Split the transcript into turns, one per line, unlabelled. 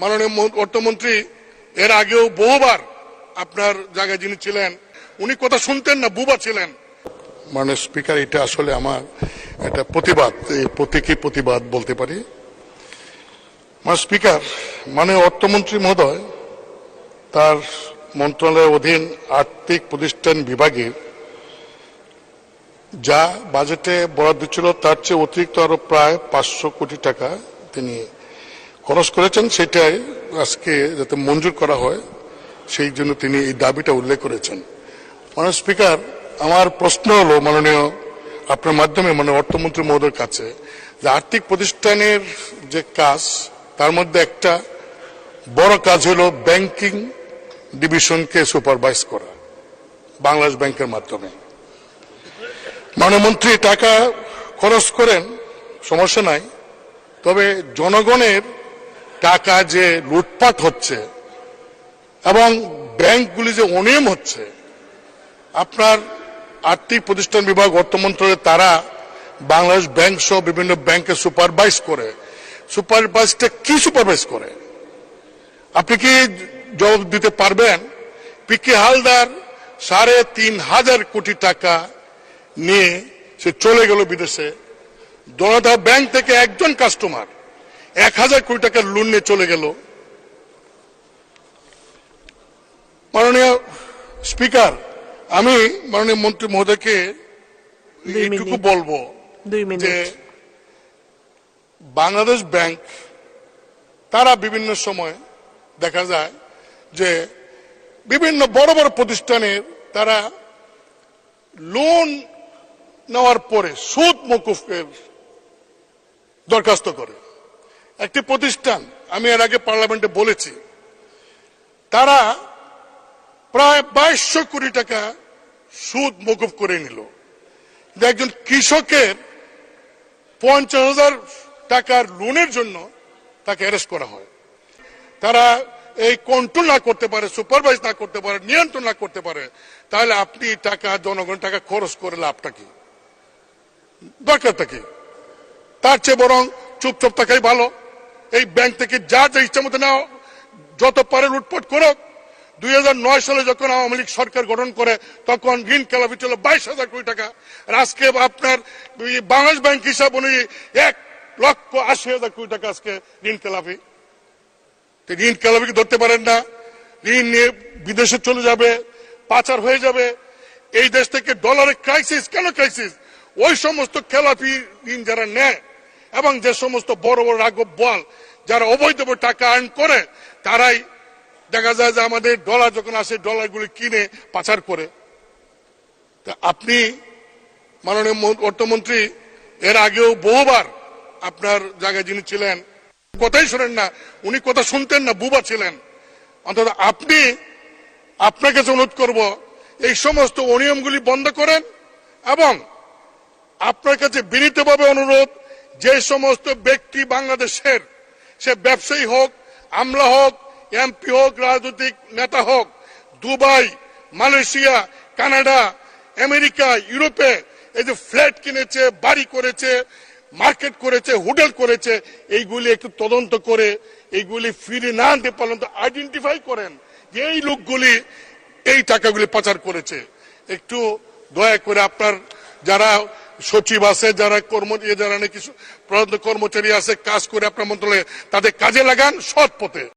মাননীয় অর্থমন্ত্রী, এর আগেও বহুবার আপনার জায়গায় যিনি ছিলেন, উনি কথা শুনতেন না বুবা ছিলেন। মানে স্পিকার, এটা আসলে আমার একটা প্রতিবাদ প্রতীকী প্রতিবাদ বলতে পারি। মানে স্পিকার মানে অর্থমন্ত্রী মহোদয়, তার মন্ত্রণালয়ের অধীন আর্থিক প্রতিষ্ঠান বিভাগের যা বাজেটে বরাদ্দ ছিল, তার চেয়ে অতিরিক্ত আরও প্রায় পাঁচশো কোটি টাকা তিনি খরচ করেছেন, সেটাই আজকে যাতে মঞ্জুর করা হয়, সেই জন্য তিনি এই দাবিটা উল্লেখ করেছেন। মাননীয় স্পিকার, আমার প্রশ্ন হলো, মাননীয় আপনার মাধ্যমে মানে অর্থমন্ত্রী মহোদয়ের কাছে, যে আর্থিক প্রতিষ্ঠানের যে কাজ, তার মধ্যে একটা বড় কাজ হলো ব্যাংকিং ডিভিশনকে সুপারভাইজ করা, বাংলাদেশ ব্যাংকের মাধ্যমে। মানমন্ত্রী টাকা খরচ করেন, সমস্যা নাই, তবে জনগণের টাকা যে লুটপাট হচ্ছে এবং ব্যাংকগুলি যে অনিয়ম হচ্ছে, আপনার আর্থিক প্রতিষ্ঠান বিভাগ, অর্থ তারা বাংলাদেশ ব্যাংক সহ বিভিন্ন ব্যাংকে সুপারভাইজ করে। সুপারভাইজটা কি সুপারভাইজ করে? আপনি কি জবাব দিতে পারবেন? পিকে হালদার সাড়ে তিন হাজার কোটি টাকা নিয়ে সে চলে গেল বিদেশে। জনতা ব্যাংক থেকে একজন কাস্টমার। এক হাজার কোটি টাকার লোন নিয়ে চলে গেল। মাননীয় স্পিকার আমি মাননীয় মন্ত্রী মহোদয়কে এইটুকু বলব যে বাংলাদেশ ব্যাংক তারা বিভিন্ন সময় দেখা যায় যে বিভিন্ন বড় বড় প্রতিষ্ঠানের তারা লোন নেওয়ার পরে সুদ মকুফের দরখাস্ত করে। একটি প্রতিষ্ঠান, আমি এর আগে পার্লামেন্টে বলেছি, তারা প্রায় বাইশশো কোটি টাকা সুদ মকুব করে নিল। একজন কৃষকের পঞ্চাশ হাজার টাকার লোনের জন্য তাকে অ্যারেস্ট করা হয়। তারা এই কন্ট্রোল না করতে পারে, সুপারভাইজ না করতে পারে, নিয়ন্ত্রণ না করতে পারে, তাহলে আপনি টাকা জনগণ টাকা খরচ করে লাভটা কি? দরকারটা কি? তার চেয়ে বরং চুপচাপ থাকাই ভালো। এই ব্যাংক থেকে যা যা ইচ্ছা মতো নাও, যত পারে লুটপাট করুক। দুই সালে যখন আওয়ামী লীগ সরকার গঠন করে, তখন ঋণ খেলাপি ছিল বাইশ হাজার কোটি টাকা। আর আজকে আপনার বাংলাদেশ ব্যাংক হিসাব অনুযায়ী এক লক্ষ আশি হাজার কোটি টাকা আজকে ঋণ খেলাপি। ঋণ খেলাপি ধরতে পারেন না? ঋণ নিয়ে বিদেশে চলে যাবে, পাচার হয়ে যাবে। এই দেশ থেকে ডলারের ক্রাইসিস কেন ক্রাইসিস ওই সমস্ত খেলাপি ঋণ যারা নেয়, এবং যে সমস্ত বড় বড় রাঘব বল যারা অবৈধভাবে টাকা আর্ন করে, তারাই দেখা যায় যে আমাদের ডলার যখন আসে ডলারগুলি কিনে পাচার করে। তা আপনি মাননীয় অর্থমন্ত্রী, এর আগেও বহুবার আপনার জায়গায় যিনি ছিলেন, কথাই শোনেন না, উনি কথা শুনতেন না, বুবা ছিলেন। অন্তত আপনি, আপনার কাছে অনুরোধ করব, এই সমস্ত অনিয়মগুলি বন্ধ করেন এবং আপনার কাছে বিনীতভাবে অনুরোধ, যে সমস্ত ব্যক্তি বাংলাদেশের সে ব্যবসায়ী হোক, আমলা হোক, এমপি হোক, রাজনৈতিক নেতা হোক, দুবাই, মালয়েশিয়া, কানাডা, আমেরিকা, ইউরোপে এই যে ফ্ল্যাট কিনেছে, বাড়ি করেছে, মার্কেট করেছে, হোটেল করেছে, এইগুলি একটু তদন্ত করে, এইগুলি ফিরে না আনতে পারলেন তো আইডেন্টিফাই করেন যে এই লোকগুলি এই টাকাগুলি পাচার করেছে। একটু দয়া করে আপনার, যারা সচিব আছে, যারা কর্ম যারা নাকি কর্মচারী আছে, কাজ করে আপনার মন্ত্রণালয়ে, তাদের কাজে লাগান সৎ পথে।